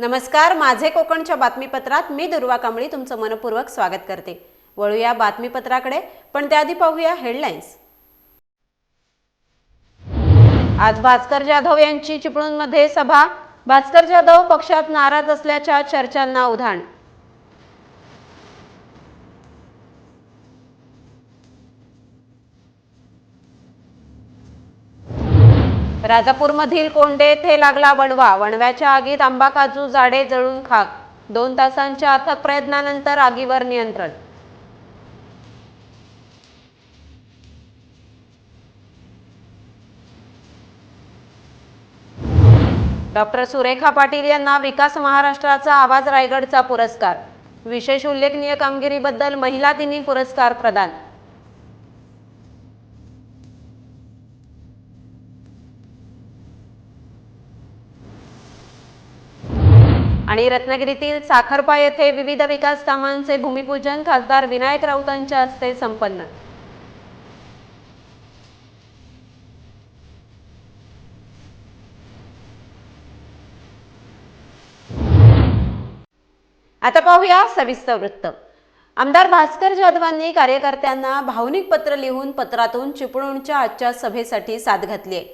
नमस्कार माझे कोकणच्या बातमीपत्रात मी दुर्वा कांबळी तुमचं मनपूर्वक स्वागत करते. वळूया बातमीपत्राकडे पण त्याआधी पाहूया हेडलाईन्स. आज भास्कर जाधव यांची चिपळूणमध्ये सभा. भास्कर जाधव पक्षात नाराज असल्याच्या चर्चांना उधाण राजापूरमधील कोंडे येथे लागला वणवा. वणव्याच्या आगीत आंबा काजू जाडे जळून खाक. दोन तासांच्या अथक प्रयत्नानंतर आगीवर नियंत्रण. डॉक्टर सुरेखा पाटील यांना विकास महाराष्ट्राचा आवाज रायगडचा पुरस्कार. विशेष उल्लेखनीय कामगिरीबद्दल महिला दिनी पुरस्कार प्रदान. आणि रत्नागिरीतील साखरपा येथे विविध विकास कामांचे भूमिपूजन खासदार विनायक राऊतांच्या हस्ते संपन्न. आता पाहूया सविस्तर वृत्त. आमदार भास्कर जाधवांनी कार्यकर्त्यांना भावनिक पत्र लिहून पत्रातून चिपळूणच्या आजच्या सभेसाठी साथ घातली आहे.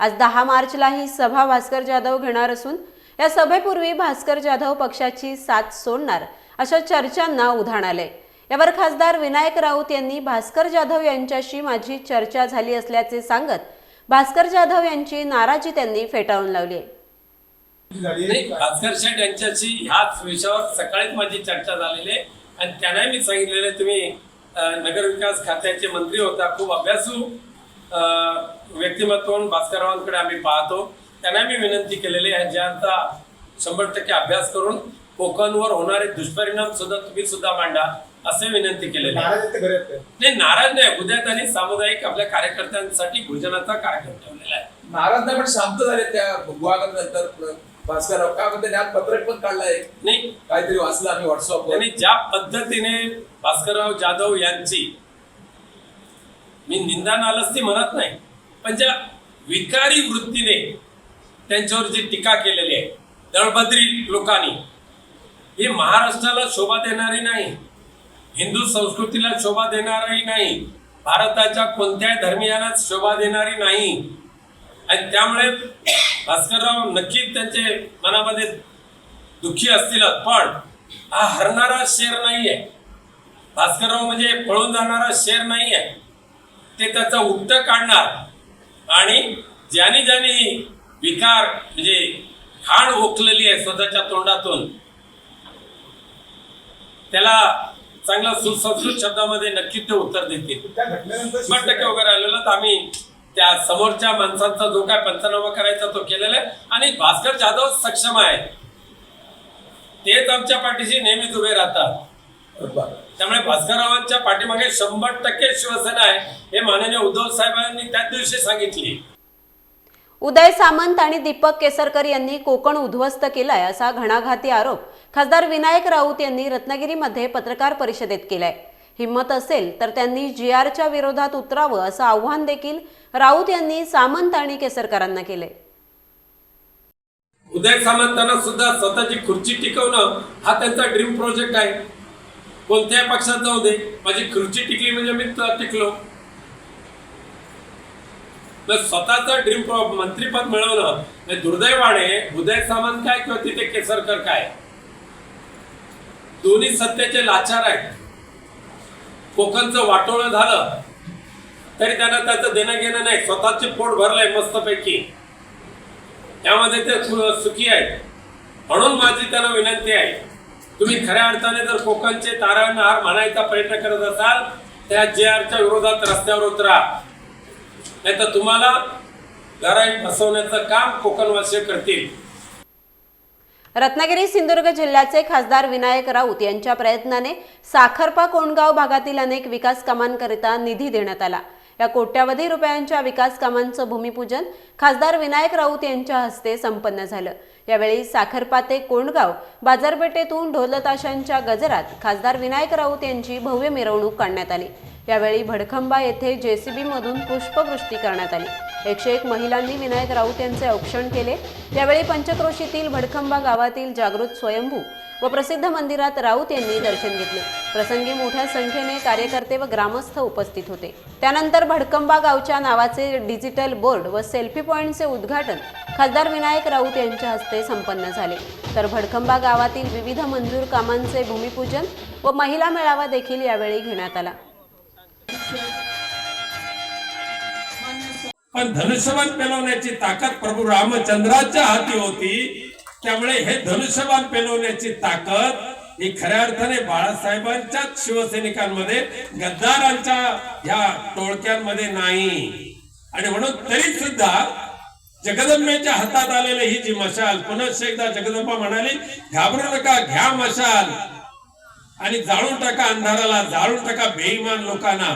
आज दहा मार्चला ही सभा भास्कर जाधव घेणार असून या सभेपूर्वी भास्कर जाधव पक्षाची साथ सोडणार अशा चर्चांना उधाण आले. यावर खासदार विनायक राऊत यांनी भास्कर जाधव यांच्याशी माझी चर्चा झाली असल्याचे सांगत भास्कर जाधव यांची नाराजी त्यांनी फेटाळून लावली. आहे भास्कर शेठ यांच्याशी ह्याच विषयावर सकाळीच माझी चर्चा झालेली आहे. आणि त्यांनाही मी सांगितलेलं तुम्ही नगरविकास खात्याचे मंत्री होता खूप अभ्यासू व्यक्तिमत्व भास्कररावांकडे आम्ही पाहतो. त्यांना मी विनंती केलेली आहे ज्यांचा शंभर टक्के अभ्यास करून कोकणवर होणारे दुष्परिणाम सुद्धा तुम्ही सुद्धा मांडा असे विनंती केलेली ते ते. नाही नाराज नाही उद्या त्यांनी सामुदायिक आपल्या कार्यकर्त्यांसाठी भोजनाचा कार्यक्रम ठेवलेला आहे. नाराज नाही पण शांत झाले त्या विभागानंतर भास्करराव काय म्हणते त्यात पत्रक पण काढलंय. नाही. काहीतरी वाचलं आम्ही व्हॉट्सअपवर त्यांनी ज्या पद्धतीने भास्करराव जाधव यांची मी निंदा नालस्ती म्हणत नाही पण ज्या विकारी वृत्तीने त्यांच्यावर जी टीका केलेली आहे दळभद्री लोकांनी ही महाराष्ट्राला शोभा देणारी नाही. हिंदू संस्कृतीला शोभा देणारी नाही. भारताच्या कोणत्याही धर्मियांना शोभा देणारी नाही. आणि त्यामुळे भास्करराव नक्कीच त्यांचे मनामध्ये दुःखी असतीलच पण हा हरणारा शेर नाही आहे भास्करराव म्हणजे पळून जाणारा शेर नाही आहे ते त्याचं उट्ट काढणार. आणि ज्याने ज्याने विकार म्हणजे खाण ओकलेली आहे स्वतःच्या तोंडातून. त्याला चांगला सुसंस्कृत शब्दामध्ये नक्कीच ते उत्तर देतील. शंभर टक्के वगैरे आलेलो तर आम्ही त्या समोरच्या माणसांचा जो काय पंचनामा करायचा तो केलेला आहे. आणि भास्कर जाधव सक्षम आहे. तेच आमच्या पाठीशी नेहमीच उभे राहतात. त्यामुळे भास्कररावांच्या पाठीमागे शंभर टक्के शिवसेना आहे हे माननीय उद्धव साहेबांनी त्याच दिवशी सांगितली. उदय सामंत आणि दीपक केसरकर यांनी कोकण उद्ध्वस्त केलाय असा घणाघाती आरोप खासदार विनायक राऊत यांनी रत्नागिरीमध्ये पत्रकार परिषदेत केलाय. हिंमत असेल तर त्यांनी जी आरच्या विरोधात उतरावं असं आव्हान देखील राऊत यांनी सामंत आणि केसरकरांना केलंय. उदय सामंतांना सुद्धा स्वतःची खुर्ची टिकवणं हा त्यांचा ड्रीम प्रोजेक्ट आहे. कोणत्याही पक्षात जाऊ दे माझी खुर्ची टिकली म्हणजे मी टिकलो. मग स्वतःचं ड्रीम मंत्रीपद मिळवलं म्हणजे दुर्दैवाने उदय सामंत काय किंवा तिथे केसरकर काय? दोन्ही सत्तेचे लाचार आहेत. कोकणचं वाटोळं झालं. तरी त्यांना त्याचं देणं घेणं नाही. स्वतःचे पोट भरलंय मस्तपैकी. त्यामध्ये ते सुखी आहेत. म्हणून माझी त्यांना विनंती आहे. तुम्ही खऱ्या अर्थाने जर कोकणचे तारणहार म्हणायचा प्रयत्न करत असाल त्या जे आरच्या विरोधात रस्त्यावर उतरा. नाही तर तुम्हाला घराई बसवण्याचं काम कोकणवासी करतील. रत्नागिरी सिंधुदुर्ग जिल्ह्याचे खासदार विनायक राऊत यांच्या प्रयत्नाने साखरपा कोंडगाव भागातील अनेक विकास कामांकरिता निधी देण्यात आला. या कोट्यावधी रुपयांच्या विकास कामांचं भूमिपूजन खासदार विनायक राऊत यांच्या हस्ते संपन्न झालं. यावेळी साखरपा ते कोंडगाव बाजारपेठेतून ढोलताशांच्या गजरात खासदार विनायक राऊत यांची भव्य मिरवणूक काढण्यात आली. यावेळी भडखंबा येथे जेसीबीमधून पुष्पवृष्टी करण्यात आली. एकशे एक महिलांनी विनायक राऊत यांचे औक्षण केले. यावेळी पंचक्रोशीतील भडखंबा गावातील जागृत स्वयंभू व प्रसिद्ध मंदिरात राऊत यांनी दर्शन घेतले. प्रसंगी मोठ्या संख्येने कार्यकर्ते व ग्रामस्थ उपस्थित होते. त्यानंतर भडकंबा गावच्या नावाचे डिजिटल बोर्ड व सेल्फी पॉईंटचे उद्घाटन खासदार विनायक राऊत यांच्या हस्ते संपन्न झाले. तर भडकंबा गावातील विविध मंजूर कामांचे भूमिपूजन व महिला मेळावा देखील यावेळी घेण्यात आला. पण धनुष्यबाण पेलवण्याची ताकद प्रभू रामचंद्राच्या हाती होती. त्यामुळे हे धनुष्यबाण पेलवण्याची ताकद ही खऱ्या अर्थाने बाळासाहेबांच्याच शिवसैनिकांमध्ये गद्दारांच्या ह्या टोळक्यांमध्ये नाही. आणि म्हणून तरी सुद्धा जगदंबेच्या हातात आलेली ही जी मशाल पुनश्च एकदा जगदंबा म्हणाली घाबरू नका घ्या मशाल. आणि जाळून टाका अंधाराला जाळून टाका बेईमान लोकांना.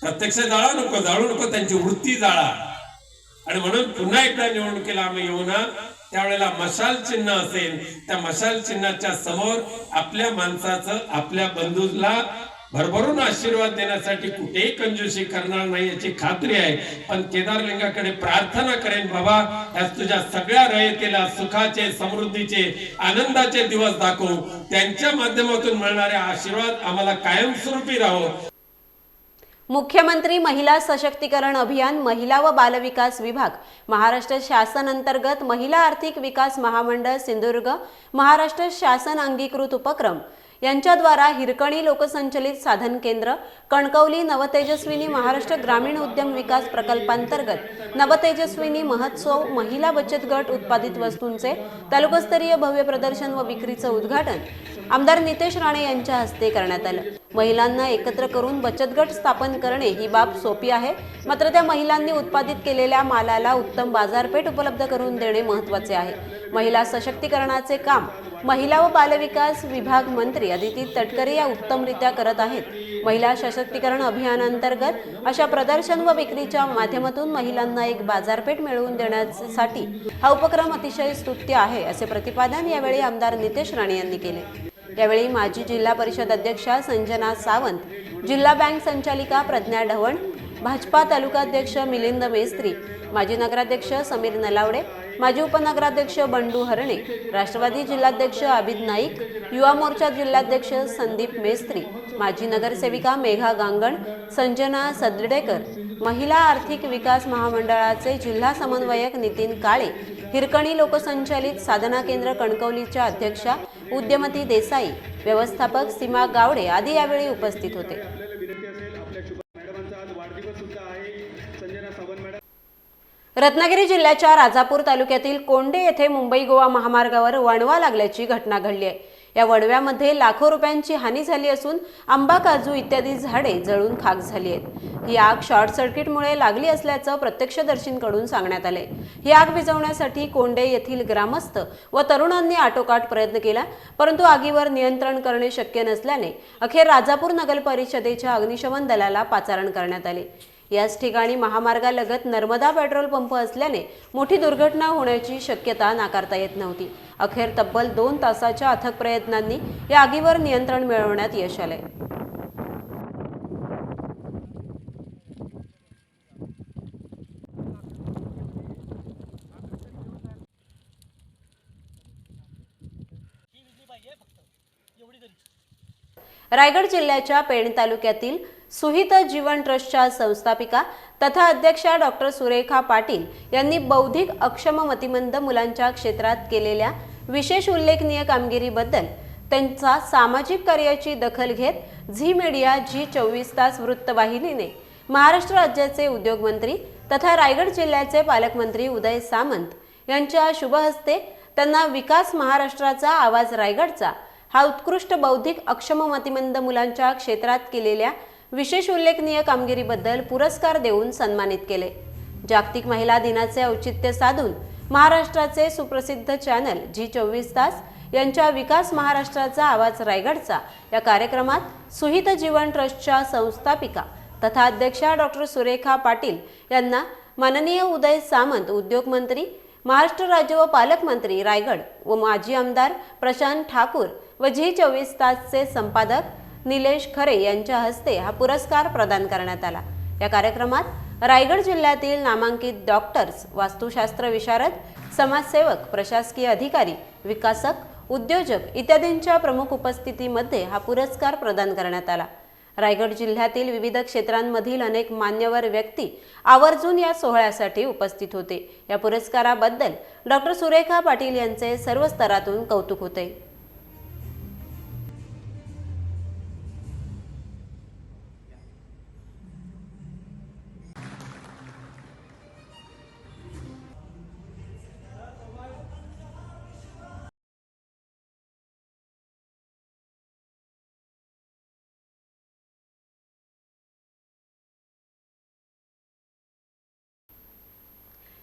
प्रत्यक्ष जाळा नको जाळू नको त्यांची वृत्ती जाळा. आणि म्हणून पुन्हा एकदा निवडणुकीला आम्ही येऊ ना त्यावेळेला मशाल चिन्ह असेल त्या मशाल चिन्हाच्या समोर आपल्या माणसाचं आपल्या बंधूला भरभरून आशीर्वाद देण्यासाठी कुठेही कंजूसी करणार नाही याची खात्री आहे. पण केदारलिंगाकडे प्रार्थना करेन बाबा आज तुझ्या सगळ्या रयतेला सुखाचे समृद्धीचे आनंदाचे दिवस दाखवू. त्यांच्या माध्यमातून मिळणारे आशीर्वाद आम्हाला कायमस्वरूपी राहो. मुख्यमंत्री महिला सशक्तीकरण अभियान महिला व बालविकास विभाग महाराष्ट्र शासन अंतर्गत महिला आर्थिक विकास महामंडळ सिंधुदुर्ग महाराष्ट्र शासन अंगीकृत उपक्रम यांच्याद्वारा हिरकणी लोकसंचलित साधन केंद्र कणकवली नवतेजस्विनी महाराष्ट्र ग्रामीण उद्यम विकास प्रकल्पांतर्गत नवतेजस्विनी महोत्सव महिला बचत गट उत्पादित वस्तूंचे तालुकास्तरीय भव्य प्रदर्शन व विक्रीचं उद्घाटन आमदार नितेश राणे यांच्या हस्ते करण्यात आलं. महिलांना एकत्र करून बचत गट स्थापन करणे ही बाब सोपी आहे. मात्र त्या महिलांनी उत्पादित केलेल्या मालाला उत्तम बाजारपेठ उपलब्ध करून देणे महत्त्वाचे आहे. महिला सशक्तीकरणाचे काम महिला व बालविकास विभाग मंत्री अदिती तटकरे या उत्तमरित्या करत आहेत. महिला सशक्तीकरण अभियानांतर्गत अशा प्रदर्शन व विक्रीच्या माध्यमातून महिलांना एक बाजारपेठ मिळवून देण्यासाठी हा उपक्रम अतिशय स्तुत्य आहे असे प्रतिपादन यावेळी आमदार नितेश राणे यांनी केले. यावेळी माजी जिल्हा परिषद अध्यक्षा संजना सावंत जिल्हा बँक संचालिका प्रज्ञा ढवण भाजपा तालुकाध्यक्ष मिलिंद मेस्त्री माजी नगराध्यक्ष समीर नलावडे माजी उपनगराध्यक्ष बंडू हरणे राष्ट्रवादी जिल्हाध्यक्ष आबिद नाईक युवा मोर्चा जिल्हाध्यक्ष संदीप मेस्त्री माजी नगरसेविका मेघा गांगण संजना सदडेकर महिला आर्थिक विकास महामंडळाचे जिल्हा समन्वयक नितीन काळे हिरकणी लोकसंचालित साधना केंद्र कणकवलीच्या अध्यक्षा उद्यमती देसाई व्यवस्थापक सीमा गावडे आदी यावेळी उपस्थित होते. रत्नागिरी जिल्ह्याच्या राजापूर तालुक्यातील कोंडे येथे मुंबई गोवा महामार्गावर वणवा लागल्याची घटना घडली आहे. या वणव्यामध्ये लाखो रुपयांची हानी झाली असून आंबा काजू इत्यादी झाडे जळून खाक झाली आहेत. ही आग शॉर्ट सर्किटमुळे लागली असल्याचं प्रत्यक्षदर्शींकडून सांगण्यात आलंय. ही आग विझवण्यासाठी कोंडे येथील ग्रामस्थ व तरुणांनी आटोकाट प्रयत्न केला परंतु आगीवर नियंत्रण करणे शक्य नसल्याने अखेर राजापूर नगर परिषदेच्या अग्निशमन दलाला पाचारण करण्यात आले. याच ठिकाणी महामार्गालगत नर्मदा पेट्रोल पंप असल्याने मोठी दुर्घटना होण्याची शक्यता नाकारता येत नव्हती. अखेर तब्बल दोन तासाच्या अथक प्रयत्नांनी या आगीवर नियंत्रण मिळवण्यात यश आले रायगड जिल्ह्याच्या पेण तालुक्यातील सुहित जीवन ट्रस्टच्या संस्थापिका तथा अध्यक्षा डॉक्टर सुरेखा पाटील यांनी बौद्धिक अक्षम मतिमंद मुलांच्या क्षेत्रात केलेल्या विशेष उल्लेखनीय कामगिरीबद्दल त्यांचा सामाजिक कार्याची दखल घेत झी मीडिया झी चोवीस तास वृत्तवाहिनीने महाराष्ट्र राज्याचे उद्योगमंत्री तथा रायगड जिल्ह्याचे पालकमंत्री उदय सामंत यांच्या शुभहस्ते त्यांना विकास महाराष्ट्राचा आवाज रायगडचा हा उत्कृष्ट बौद्धिक अक्षम मतिमंद मुलांच्या क्षेत्रात केलेल्या विशेष उल्लेखनीय कामगिरीबद्दल पुरस्कार देऊन सन्मानित केले. जागतिक महिला दिनाचे औचित्य साधून महाराष्ट्राचे सुप्रसिद्ध चॅनल जी चोवीस तास यांच्या विकास महाराष्ट्राचा आवाज रायगडचा या कार्यक्रमात सुहित जीवन ट्रस्टच्या संस्थापिका तथा अध्यक्षा डॉक्टर सुरेखा पाटील यांना माननीय उदय सामंत उद्योगमंत्री महाराष्ट्र राज्य व पालकमंत्री रायगड व माजी आमदार प्रशांत ठाकूर व झी चोवीस तासचे संपादक निलेश खरे यांच्या हस्ते हा पुरस्कार प्रदान करण्यात आला. या कार्यक्रमात रायगड जिल्ह्यातील नामांकित डॉक्टर्स वास्तुशास्त्र विशारद समाजसेवक प्रशासकीय अधिकारी विकासक उद्योजक इत्यादींच्या प्रमुख उपस्थितीमध्ये हा पुरस्कार प्रदान करण्यात आला. रायगड जिल्ह्यातील विविध क्षेत्रांमधील अनेक मान्यवर व्यक्ती आवर्जून या सोहळ्यासाठी उपस्थित होते. या पुरस्काराबद्दल डॉक्टर सुरेखा पाटील यांचे सर्व स्तरातून कौतुक होते.